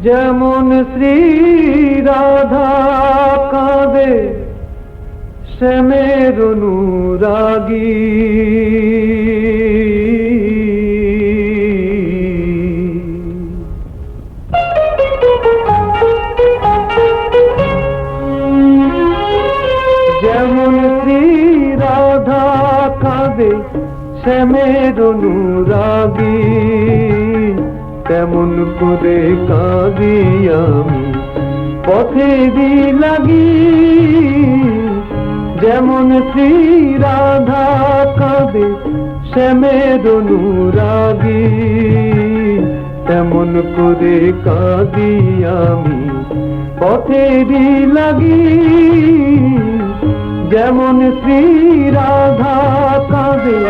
যেমন শ্রী রাধা কাঁদে শ্যামের অনুরাগী। যেমন শ্রী রাধা কাঁদে শ্যামের অনুরাগী। তেমন করে কাঁদি আমি। পথেরই লাগি যেমন শ্রী রাধা কাঁদে শ্যামের অনুরাগী তেমন করে কাঁদি আমি পথেরই লাগি যেমন শ্রী রাধা কাঁদে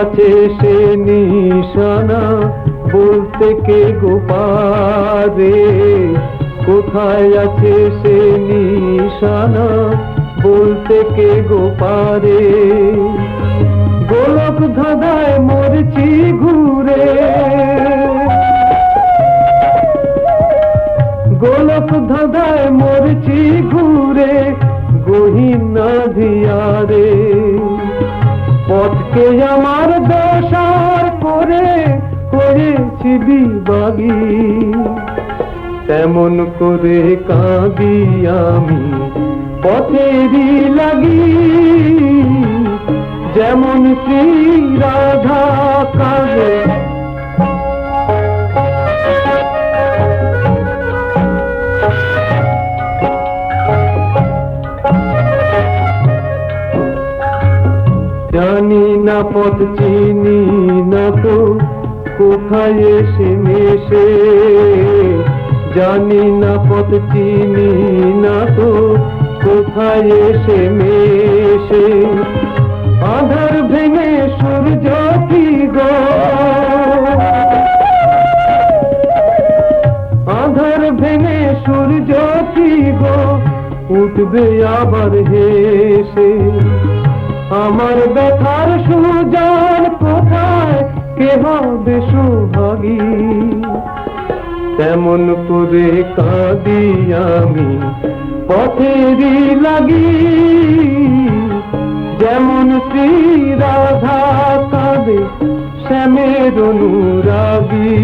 আছে সে নিশানা, বলতে কে গোপারে কোথায় আছে সে নিশানা, বলতে কে গোপারে গোলক ধাঁধায় মরছি ঘুরে। গোলক ধাঁধায় মরছি ঘুরে। পথকে আমার দশার করে করেছি বিবাগী তেমন করে কাঁদি আমি পথেরই লাগি যেমন শ্রী রাধা কাঁদে জানি না পথ চিনি না তো কোথায় এসে মেশে? জানি না পথ চিনি না তো কোথায় এসে মেশে? আধার ভেঙে সূর্য কি গো? আধার ভেঙে সূর্য কি গো? উঠবে আবার হেসে। আমার ব্যথার সুজান কে হবে তেমন করে কাঁদি আমি পথেরই লাগি। যেমন শ্রী রাধা কাঁদে শ্যামের অনুরাগী।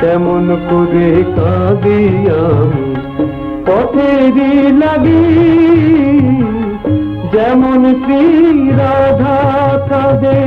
তেমন করে কাঁদি আমি পথেরই লাগি। যেমন শ্রী রাধা কাঁদে